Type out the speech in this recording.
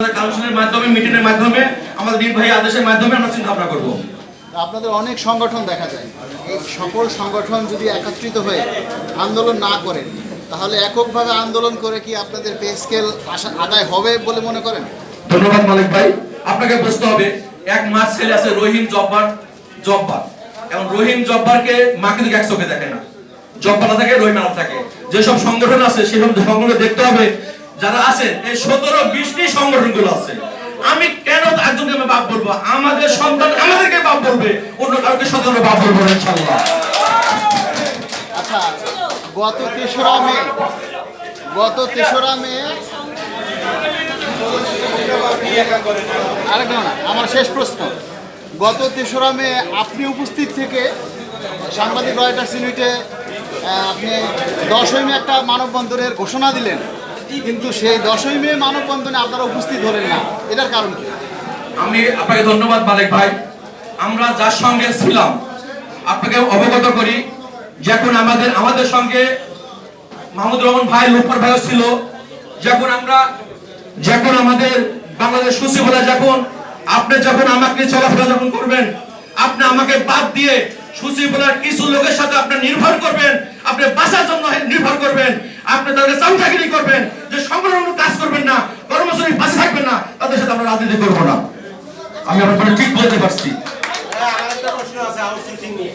আমাদের কাউন্সিলের মাধ্যমে মিটিংয়ের মাধ্যমে আমাদের নির্বাহী আদেশের মাধ্যমে আমরা চিন্তা ভাবনা করব। আপনাদের অনেক সংগঠন দেখা যায়। এই সকল সংগঠন যদি একত্রিত হয়ে আন্দোলন না করেন তাহলে এককভাবে আন্দোলন করে কি আপনাদের পে স্কেল আদায় হবে বলে মনে করেন? ধন্যবাদ মালিক ভাই। আপনাকে বুঝতে হবে এক মাস ছেলে আছে রহিম জব্বার জব্বার। এবং রহিম জব্বারকে মা কিন্তু এক চোখে দেখে না। জব্বার না থাকে রহিম না থাকে। যেসব সংগঠন আছে সেসব সংগঠন দেখতে হবে যারা আছেন এই সতেরো বিশটি সংগঠনগুলো আছে। আমি কেন একজনকে আমি বাপ বলব? আমাদের সন্তান আমাদেরকে বাপ বলবে অন্য কাউকে সন্তান বাপ বলব ইনশাল্লাহ আচ্ছা গত তেসরা মে গত তেসরা মে আরেক না, আমার শেষ প্রশ্ন। গত তেসরা মে আপনি উপস্থিত থেকে সাংবাদিক রয়টার্স ইউনিটে আপনি দশই মে একটা মানববন্ধনের ঘোষণা দিলেন। কিন্তু সেই দশই মে মানববন্ধনে আপনারা উপস্থিত হলেন না। এটার কারণ কি? আমি আপনাকে ধন্যবাদ, মালিক ভাই। আমরা যার সঙ্গে ছিলাম আপনাকে অবগত করি যখন আমাদের আমাদের সঙ্গে মাহমুদ রহমান ভাই লোপার ভাইও ছিল। যখন আমরা যখন আমাদের বাংলাদেশ সচিবালয় যখন আপনি যখন আমাকে চলাফেরা যখন করবেন, আপনি আমাকে বাদ দিয়ে সচিবালয়ের কিছু লোকের সাথে আপনি নির্ভর করবেন, আপনি বাসার জন্য নির্ভর করবেন, আপনি তাদের চামচাগিরি করবেন। যে সংগঠনের কাজ করবেন না, কর্মচারী পাশে থাকবেন না, তাদের সাথে আমরা রাজনীতি করব না। আমি আপনার ঠিক বলতে পারছি। প্রশ্ন আছে আউটসোর্সিং নিয়ে।